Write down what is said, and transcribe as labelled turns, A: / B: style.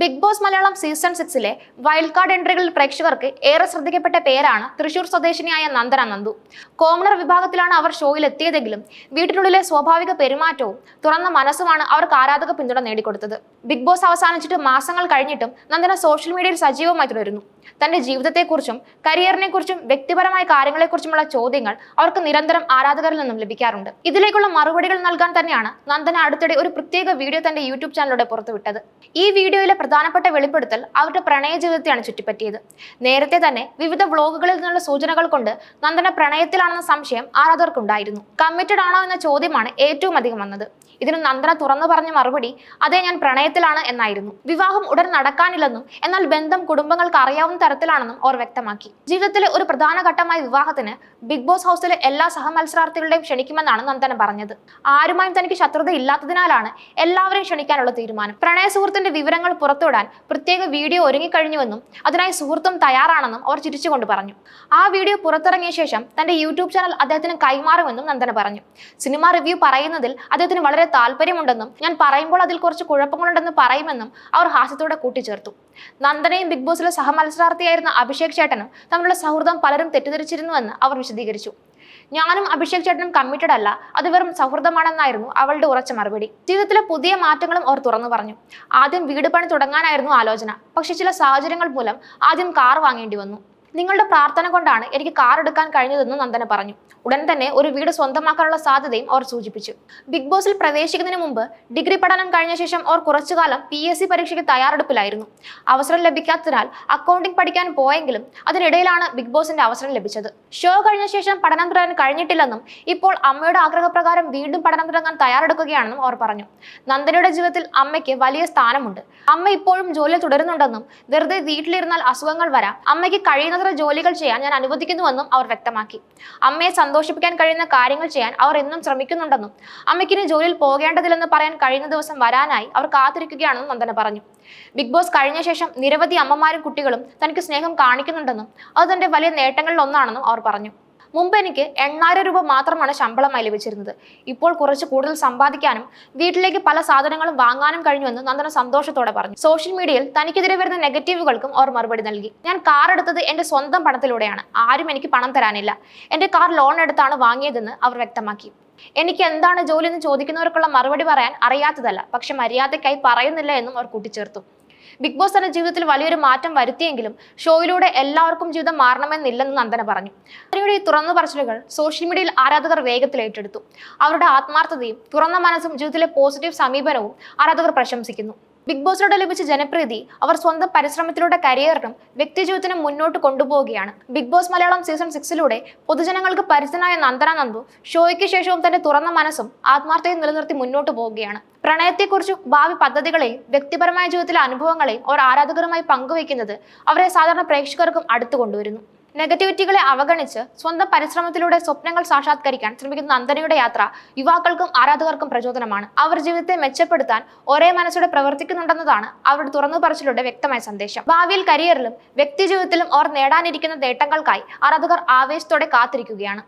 A: Big Boss Malayalam season സിക്സിലെ wild card എൻട്രികളിൽ പ്രേക്ഷകർക്ക് ഏറെ ശ്രദ്ധിക്കപ്പെട്ട പേരാണ് തൃശൂർ സ്വദേശിനിയായ നന്ദന നന്ദു. കോമണർ വിഭാഗത്തിലാണ് അവർ ഷോയിൽ എത്തിയതെങ്കിലും വീട്ടിനുള്ളിലെ സ്വാഭാവിക പെരുമാറ്റവും തുറന്ന മനസ്സുമാണ് അവർക്ക് ആരാധക പിന്തുണ നേടിക്കൊടുത്തത്. ബിഗ് ബോസ് അവസാനിച്ചിട്ട് മാസങ്ങൾ കഴിഞ്ഞിട്ടും നന്ദന സോഷ്യൽ മീഡിയയിൽ സജീവമായി തുടരുന്നു. തന്റെ ജീവിതത്തെക്കുറിച്ചും കരിയറിനെക്കുറിച്ചും വ്യക്തിപരമായ കാര്യങ്ങളെക്കുറിച്ചുമുള്ള ചോദ്യങ്ങൾ അവർക്ക് നിരന്തരം ആരാധകരിൽ നിന്നും ലഭിക്കാറുണ്ട്. ഇതിലേക്കുള്ള മറുപടികൾ നൽകാൻ തന്നെയാണ് നന്ദന അടുത്തിടെ ഒരു പ്രത്യേക വീഡിയോ തന്റെ യൂട്യൂബ് ചാനലിലൂടെ പുറത്തുവിട്ടത്. ഈ വീഡിയോയിലെ പ്രധാനപ്പെട്ട വെളിപ്പെടുത്തൽ അവരുടെ പ്രണയ ജീവിതത്തെയാണ് ചുറ്റിപ്പറ്റിയത്. നേരത്തെ തന്നെ വിവിധ വ്ളോഗുകളിൽ നിന്നുള്ള സൂചനകൾ കൊണ്ട് നന്ദന പ്രണയത്തിലാണെന്ന സംശയം ആരാധകർക്കുണ്ടായിരുന്നു. കമ്മിറ്റഡ് ആണോ എന്ന ചോദ്യമാണ് ഏറ്റവും അധികം വന്നത്. ഇതിന് നന്ദന തുറന്നു പറഞ്ഞ മറുപടി അതേ ഞാൻ പ്രണയത്തിലാണ് എന്നായിരുന്നു. വിവാഹം ഉടൻ നടക്കാനില്ലെന്നും എന്നാൽ ബന്ധം കുടുംബങ്ങൾക്ക് അറിയാവുന്ന തരത്തിലാണെന്നും അവർ വ്യക്തമാക്കി. ജീവിതത്തിലെ ഒരു പ്രധാന ഘട്ടമായ വിവാഹത്തിന് ബിഗ് ബോസ് ഹൗസിലെ എല്ലാ സഹമത്സരാർത്ഥികളുടെയും ക്ഷണിക്കുമെന്നാണ് നന്ദന പറഞ്ഞത്. ആരുമായും തനിക്ക് ശത്രുത ഇല്ലാത്തതിനാലാണ് എല്ലാവരെയും ക്ഷണിക്കാനുള്ള തീരുമാനം. പ്രണയ സുഹൃത്തിന്റെ വിവരങ്ങൾ പുറത്തുവിടാൻ പ്രത്യേക വീഡിയോ ഒരുങ്ങിക്കഴിഞ്ഞുവെന്നും അതിനായി സുഹൃത്തും തയ്യാറാണെന്നും അവർ ചിരിച്ചുകൊണ്ട് പറഞ്ഞു. ആ വീഡിയോ പുറത്തിറങ്ങിയ ശേഷം തന്റെ യൂട്യൂബ് ചാനൽ അദ്ദേഹത്തിന് കൈമാറുമെന്നും നന്ദന പറഞ്ഞു. സിനിമ റിവ്യൂ പറയുന്നതിൽ അദ്ദേഹത്തിന് വളരെ താല്പര്യമുണ്ടെന്നും ഞാൻ പറയുമ്പോൾ അതിൽ കുറച്ച് കുഴപ്പങ്ങളുണ്ടെന്ന് പറയുമെന്നും അവർ ഹാസ്യത്തോടെ കൂട്ടിച്ചേർത്തു. നന്ദനയും ബിഗ് ബോസിലെ സഹമത്സരാർത്ഥിയായിരുന്ന അഭിഷേക് ചേട്ടനും തങ്ങളുടെ സൗഹൃദം പലരും തെറ്റിദ്ധരിച്ചിരുന്നുവെന്ന് അവർ വിശദീകരിച്ചു. ഞാനും അഭിഷേക് ചേട്ടനും കമ്മിറ്റഡ് അല്ല അത് വെറും സൗഹൃദമാണെന്നായിരുന്നു അവളുടെ ഉറച്ച മറുപടി. ജീവിതത്തിലെ പുതിയ മാറ്റങ്ങളും അവർ തുറന്നു പറഞ്ഞു. ആദ്യം വീട് പണി തുടങ്ങാനായിരുന്നു ആലോചന പക്ഷെ ചില സാഹചര്യങ്ങൾ മൂലം ആദ്യം കാർ വാങ്ങേണ്ടി വന്നു. നിങ്ങളുടെ പ്രാർത്ഥന കൊണ്ടാണ് എനിക്ക് കാർ എടുക്കാൻ കഴിഞ്ഞതെന്ന് നന്ദന പറഞ്ഞു. ഉടൻ തന്നെ ഒരു വീട് സ്വന്തമാക്കാനുള്ള സാധ്യതയും അവർ സൂചിപ്പിച്ചു. ബിഗ് ബോസിൽ പ്രവേശിക്കുന്നതിന് മുമ്പ് ഡിഗ്രി പഠനം കഴിഞ്ഞ ശേഷം അവർ കുറച്ചുകാലം പി എസ് സി പരീക്ഷയ്ക്ക് തയ്യാറെടുപ്പിലായിരുന്നു. അവസരം ലഭിക്കാത്തതിനാൽ അക്കൗണ്ടിംഗ് പഠിക്കാൻ പോയെങ്കിലും അതിനിടയിലാണ് ബിഗ് ബോസിന്റെ അവസരം ലഭിച്ചത്. ഷോ കഴിഞ്ഞ ശേഷം പഠനം തുടരാൻ കഴിഞ്ഞിട്ടില്ലെന്നും ഇപ്പോൾ അമ്മയുടെ ആഗ്രഹപ്രകാരം വീണ്ടും പഠനം തുടങ്ങാൻ തയ്യാറെടുക്കുകയാണെന്നും അവർ പറഞ്ഞു. നന്ദനയുടെ ജീവിതത്തിൽ അമ്മയ്ക്ക് വലിയ സ്ഥാനമുണ്ട്. അമ്മ ഇപ്പോഴും ജോലി തുടരുന്നുണ്ടെന്നും വെറുതെ വീട്ടിലിരുന്നാൽ അസുഖങ്ങൾ വരാം. അമ്മയ്ക്ക് കഴിയുന്നത്ര ജോലികൾ ചെയ്യാൻ ഞാൻ അനുവദിക്കുന്നുവെന്നും അവർ വ്യക്തമാക്കി. അമ്മയെ സന്തോഷിപ്പിക്കാൻ കഴിയുന്ന കാര്യങ്ങൾ ചെയ്യാൻ അവർ എന്നും ശ്രമിക്കുന്നുണ്ടെന്നും അമ്മയ്ക്കിനി ജോലിയിൽ പോകേണ്ടതില്ലെന്ന് പറയാൻ കഴിയുന്ന ദിവസം വരാനായി അവർ കാത്തിരിക്കുകയാണെന്നും നന്ദന പറഞ്ഞു. ബിഗ് ബോസ് കഴിഞ്ഞ ശേഷം നിരവധി അമ്മമാരും കുട്ടികളും തനിക്ക് സ്നേഹം കാണിക്കുന്നുണ്ടെന്നും അത് തന്റെ വലിയ നേട്ടങ്ങളിൽ ഒന്നാണെന്നും അവർ പറഞ്ഞു. മുമ്പ് എനിക്ക് എണ്ണായിരം രൂപ മാത്രമാണ് ശമ്പളമായി ലഭിച്ചിരുന്നത്. ഇപ്പോൾ കുറച്ച് കൂടുതൽ സമ്പാദിക്കാനും വീട്ടിലേക്ക് പല സാധനങ്ങളും വാങ്ങാനും കഴിഞ്ഞുവെന്ന് നന്ദന സന്തോഷത്തോടെ പറഞ്ഞു. സോഷ്യൽ മീഡിയയിൽ തനിക്കെതിരെ വരുന്ന നെഗറ്റീവുകൾക്കും അവർ മറുപടി നൽകി. ഞാൻ കാർ എടുത്തത് എന്റെ സ്വന്തം പണത്തിലൂടെയാണ്. ആരും എനിക്ക് പണം തരാനില്ല. എന്റെ കാർ ലോൺ എടുത്താണ് വാങ്ങിയതെന്ന് അവർ വ്യക്തമാക്കി. എനിക്ക് എന്താണ് ജോലി എന്ന് ചോദിക്കുന്നവർക്കുള്ള മറുപടി പറയാൻ അറിയാത്തതല്ല. പക്ഷെ മര്യാദയ്ക്കായി പറയുന്നില്ല എന്നും അവർ കൂട്ടിച്ചേർത്തു. ബിഗ് ബോസ് തന്റെ ജീവിതത്തിൽ വലിയൊരു മാറ്റം വരുത്തിയെങ്കിലും ഷോയിലൂടെ എല്ലാവർക്കും ജീവിതം മാറണമെന്നില്ലെന്ന് നന്ദന പറഞ്ഞു. നന്ദനയുടെ ഈ തുറന്നു പറച്ചിലുകൾ സോഷ്യൽ മീഡിയയിൽ ആരാധകർ വേഗത്തിൽ ഏറ്റെടുത്തു. അവരുടെ ആത്മാർത്ഥതയും തുറന്ന മനസ്സും ജീവിതത്തിലെ പോസിറ്റീവ് സമീപനവും ആരാധകർ പ്രശംസിക്കുന്നു. ബിഗ് ബോസിലൂടെ ലഭിച്ച ജനപ്രീതി അവർ സ്വന്തം പരിശ്രമത്തിലൂടെ കരിയറിനും വ്യക്തിജീവിതത്തിനും മുന്നോട്ട് കൊണ്ടുപോവുകയാണ്. ബിഗ് ബോസ് മലയാളം സീസൺ സിക്സിലൂടെ പൊതുജനങ്ങൾക്ക് പരിചിതനായ നന്ദന നന്ദു ഷോയ്ക്ക് ശേഷവും തന്റെ തുറന്ന മനസ്സും ആത്മാർത്ഥയും നിലനിർത്തി മുന്നോട്ട് പോവുകയാണ്. പ്രണയത്തെക്കുറിച്ചും ഭാവി പദ്ധതികളെയും വ്യക്തിപരമായ ജീവിതത്തിലെ അനുഭവങ്ങളെയും അവർ ആരാധകരുമായി പങ്കുവയ്ക്കുന്നത് അവരെ സാധാരണ പ്രേക്ഷകർക്കും അടുത്തു കൊണ്ടുവരുന്നു. നെഗറ്റിവിറ്റികളെ അവഗണിച്ച് സ്വന്തം പരിശ്രമത്തിലൂടെ സ്വപ്നങ്ങൾ സാക്ഷാത്കരിക്കാൻ ശ്രമിക്കുന്ന നന്ദനയുടെ യാത്ര യുവാക്കൾക്കും ആരാധകർക്കും പ്രചോദനമാണ്. അവർ ജീവിതത്തെ മെച്ചപ്പെടുത്താൻ ഒരേ മനസ്സോടെ പ്രവർത്തിക്കുന്നുണ്ടെന്നതാണ് അവരുടെ തുറന്നു പറച്ചിലൂടെ വ്യക്തമായ സന്ദേശം. ഭാവിയിൽ കരിയറിലും വ്യക്തി ജീവിതത്തിലും അവർ നേടാനിരിക്കുന്ന നേട്ടങ്ങൾക്കായി ആരാധകർ ആവേശത്തോടെ കാത്തിരിക്കുകയാണ്.